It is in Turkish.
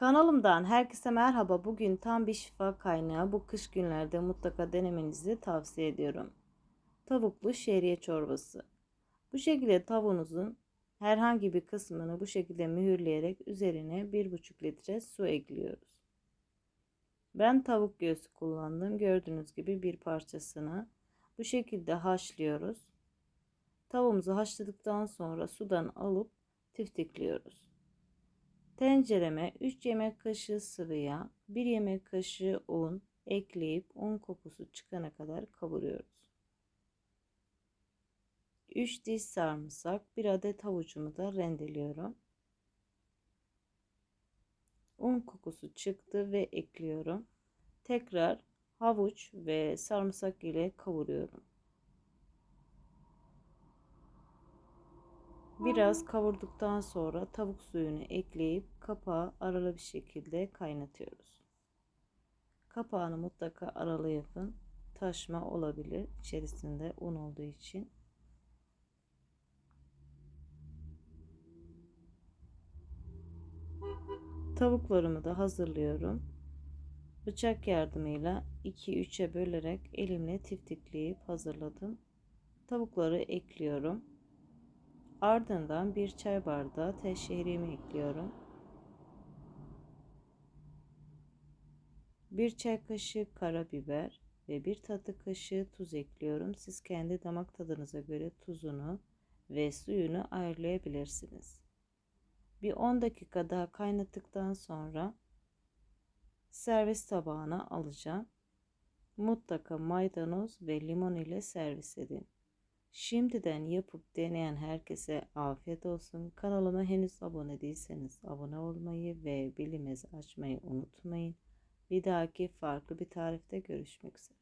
Kanalımdan herkese merhaba. Bugün tam bir şifa kaynağı. Bu kış günlerde mutlaka denemenizi tavsiye ediyorum. Tavuklu şehriye çorbası. Bu şekilde tavuğunuzun herhangi bir kısmını bu şekilde mühürleyerek üzerine 1,5 litre su ekliyoruz. Ben tavuk göğsü kullandım. Gördüğünüz gibi bir parçasını bu şekilde haşlıyoruz. Tavuğumuzu haşladıktan sonra sudan alıp tiftikliyoruz. Tencereme 3 yemek kaşığı sıvı yağ, 1 yemek kaşığı un ekleyip un kokusu çıkana kadar kavuruyoruz. 3 diş sarımsak, 1 adet havucumu da rendeliyorum. Un kokusu çıktı ve ekliyorum. Tekrar havuç ve sarımsak ile kavuruyorum. Biraz kavurduktan sonra tavuk suyunu ekleyip kapağı aralı bir şekilde kaynatıyoruz. Kapağını mutlaka aralı yapın. Taşma olabilir içerisinde un olduğu için. Tavuklarımı da hazırlıyorum. Bıçak yardımıyla 2-3'e bölerek elimle tiftikleyip hazırladım. Tavukları ekliyorum. Ardından bir çay bardağı teşehrimi ekliyorum. Bir çay kaşığı karabiber ve bir tatlı kaşığı tuz ekliyorum. Siz kendi damak tadınıza göre tuzunu ve suyunu ayarlayabilirsiniz. Bir 10 dakika daha kaynattıktan sonra servis tabağına alacağım. Mutlaka maydanoz ve limon ile servis edin. Şimdiden yapıp deneyen herkese afiyet olsun. Kanalıma henüz abone değilseniz abone olmayı ve bilimizi açmayı unutmayın. Bir dahaki farklı bir tarifte görüşmek üzere.